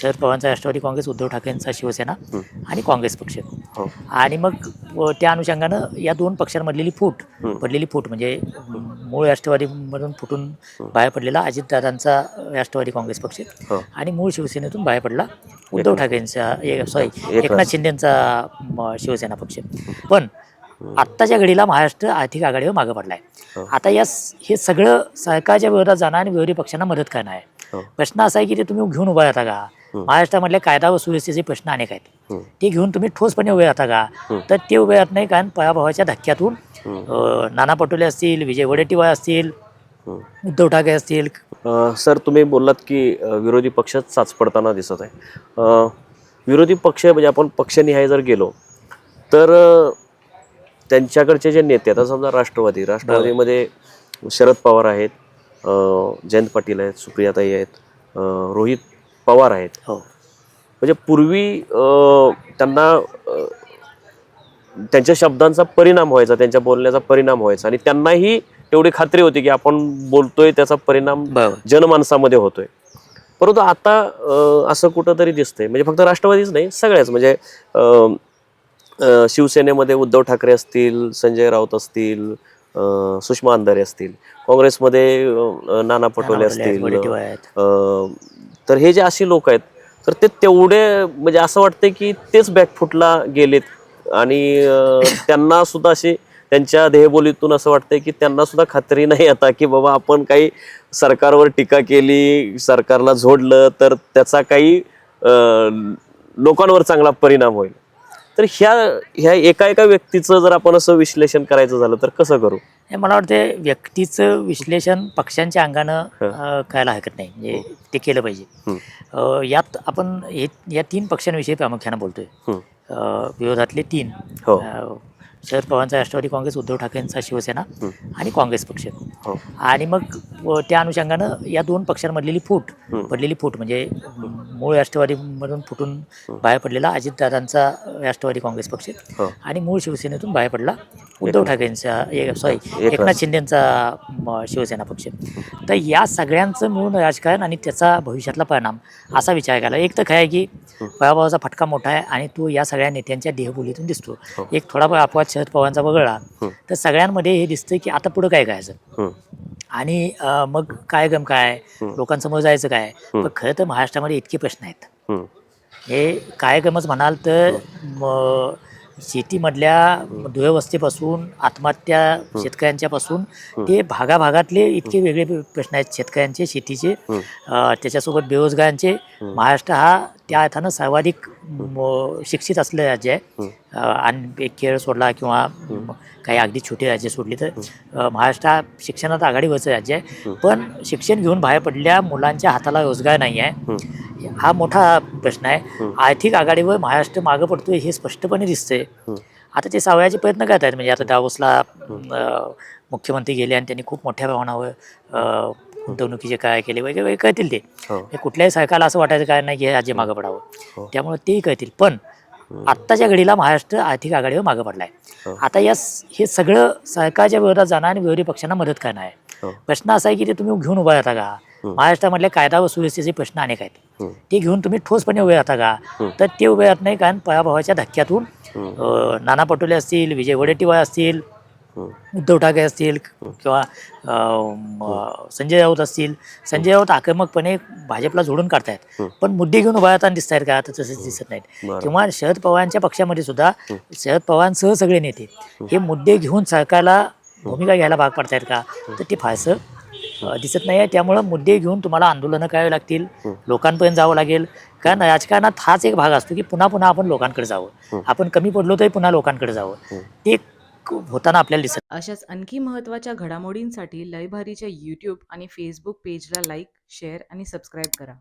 शरद पवारांचा राष्ट्रवादी काँग्रेस उद्धव ठाकरेंचा शिवसेना. आणि काँग्रेस पक्ष हो आणि मग त्या अनुषंगानं या दोन पक्षांमधलेली फूट. पडलेली फूट म्हणजे मूळ राष्ट्रवादीमधून फुटून बाहेर पडलेला अजितदादांचा राष्ट्रवादी काँग्रेस पक्ष हो आणि मूळ शिवसेनेतून बाहेर पडला उद्धव ठाकरेंचा सॉरी एकनाथ. शिंदेंचा शिवसेना पक्ष पण आत्ताच्या घडीला महाराष्ट्र आर्थिक आघाडीवर मागं पडला आहे हो. आता या हे सगळं सरकारच्या विरोधात जाणं आणि विरोधी पक्षांना मदत करणं आहे प्रश्न असा आहे की ते तुम्ही घेऊन उभा राहता का. महाराष्ट्रामधले कायदा व सुव्यवस्थेचे प्रश्न अनेक आहेत. ते घेऊन तुम्ही ठोसपणे उभे राहता का. तर ते उभे राहत नाही कारण पराभवाच्या धक्क्यातून नाना पटोले असतील विजय वडेट्टीवार असतील. उद्धव ठाकरे असतील सर तुम्ही बोललात की विरोधी पक्षच चाच पडताना दिसत आहे विरोधी पक्ष म्हणजे आपण पक्षनिहाय जर गेलो तर त्यांच्याकडचे जे नेते आता समजा राष्ट्रवादी राष्ट्रवादीमध्ये शरद पवार आहेत जयंत पाटील आहेत सुप्रियाताई आहेत रोहित पवार आहेत. हो. म्हणजे पूर्वी त्यांना त्यांच्या शब्दांचा परिणाम व्हायचा त्यांच्या बोलण्याचा परिणाम व्हायचा आणि त्यांनाही तेवढी खात्री होती की आपण बोलतोय त्याचा परिणाम जनमानसामध्ये होतोय. परंतु आता असं कुठंतरी दिसतंय. म्हणजे फक्त राष्ट्रवादीच नाही सगळ्याच. म्हणजे शिवसेनेमध्ये उद्धव ठाकरे असतील संजय राऊत असतील सुषमा अंधारे असतील. काँग्रेसमध्ये नाना पटोले असतील तर हे जे अशी लोक आहेत तर ते तेवढे म्हणजे असं वाटतं की तेच बॅकफुटला गेलेत. आणि त्यांना सुद्धा अशी त्यांच्या देहबोलीतून असं वाटतंय की त्यांना सुद्धा खात्री नाही आता की बाबा आपण काही सरकारवर टीका केली सरकारला झोडलं तर त्याचा काही लोकांवर चांगला परिणाम होईल. तर ह्या ह्या एका एका व्यक्तीचं जर आपण असं विश्लेषण करायचं झालं तर कसं करू? हे मला वाटते व्यक्तीचं विश्लेषण पक्षांच्या अंगानं करायला हरकत नाही. म्हणजे ते केलं पाहिजे. हं. यात आपण हे या तीन पक्षांविषयी प्रामुख्यानं बोलतोय. हं. विरोधातले तीन. हो. शरद पवारांचा राष्ट्रवादी काँग्रेस उद्धव ठाकरेंचा शिवसेना. आणि काँग्रेस पक्ष हो आणि मग त्या अनुषंगानं या दोन पक्षांमधलेली फूट. पडलेली फूट म्हणजे मूळ राष्ट्रवादीमधून फुटून बाहेर पडलेला अजितदादांचा राष्ट्रवादी काँग्रेस पक्ष हो आणि मूळ शिवसेनेतून बाहेर पडला उद्धव ठाकरेंचा सॉरी एकनाथ. शिंदेंचा शिवसेना पक्ष तर या सगळ्यांचं मिळून राजकारण आणि त्याचा भविष्यातला परिणाम असा विचार केला एक तर काय आहे की पराभवाचा फटका मोठा आहे आणि तो या सगळ्या नेत्यांच्या देहबोलीतून दिसतो हो. एक थोडाफार अपवाद शरद पवारांचा वगळला हं. तर सगळ्यांमध्ये हे दिसतं की आता पुढं काय करायचं हं. आणि मग काय गम काय. लोकांसमोर जायचं काय. पण खरं तर महाराष्ट्रामध्ये इतके प्रश्न आहेत हं. हे काय गमच म्हणाल तर शेतीमधल्या दुरवस्थेपासून आत्महत्या शेतकऱ्यांच्यापासून ते भागाभागातले इतके वेगळे प्रश्न आहेत. शेतकऱ्यांचे शेतीचे त्याच्यासोबत बेरोजगारांचे. महाराष्ट्र हा त्या अर्थानं सर्वाधिक शिक्षित असलेलं राज्य आहे. आणि एक केरळ सोडला किंवा काही अगदी छोटी राज्य सोडली तर महाराष्ट्र हा शिक्षणात आघाडीवरचं राज्य आहे. पण शिक्षण घेऊन बाहेर पडलेल्या मुलांच्या हाताला रोजगार नाही आहे. हा मोठा प्रश्न आहे. आर्थिक आघाडीवर महाराष्ट्र मागं पडतोय हे स्पष्टपणे दिसतंय. हं. आता ते सावयाचे प्रयत्न करत आहेत म्हणजे आता दावोसला मुख्यमंत्री गेले आणि त्यांनी खूप मोठ्या प्रमाणावर गुंतवणुकीचे काय केले वगैरे वगैरे करतील ते. हो. हे कुठल्याही सरकारला असं वाटायचं काय नाही की हे राज्य मागं हो. पडावं त्यामुळे तेही करतील. पण आत्ताच्या घडीला महाराष्ट्र आर्थिक आघाडीवर मागं पडला हो. आहे आता या हे सगळं सरकारच्या विरोधात जाणं आणि विरोधी पक्षांना मदत करणं आहे. हो. प्रश्न असा आहे की ते तुम्ही घेऊन उभा राहता का? महाराष्ट्रामधले कायदा व सुव्यवस्थेचे प्रश्न अनेक आहेत. ते घेऊन तुम्ही ठोसपणे उभे राहता का. तर ते उभे राहत नाही कारण पराभवाच्या धक्क्यातून नाना पटोले असतील विजय वडेट्टीवार असतील. उद्धव ठाकरे असतील किंवा संजय राऊत असतील. संजय राऊत आक्रमकपणे भाजपला जोडून काढतायत. पण मुद्दे घेऊन उभा राहताना दिसत आहेत का? आता तसंच दिसत नाहीत. किंवा शरद पवारांच्या पक्षामध्ये सुद्धा शरद पवारांसह सगळे नेते हे मुद्दे घेऊन सरकारला भूमिका घ्यायला भाग पडतायत का? तर ते फारसं दिसत नाही आहे त्यामुळं मुद्दे घेऊन तुम्हाला आंदोलनं करावी लागतील. लोकांपर्यंत जावं लागेल. कारण राजकारणात हाच एक भाग असतो की पुन्हा पुन्हा आपण लोकांकडे जावं. आपण कमी पडलो तरी पुन्हा लोकांकडे जावं. ते होताना आपल्याला दिसत अशाच आणखी महत्त्वाच्या घडामोडींसाठी लयभारीच्या यूट्यूब आणि फेसबुक पेजला लाईक शेअर आणि सबस्क्राईब करा.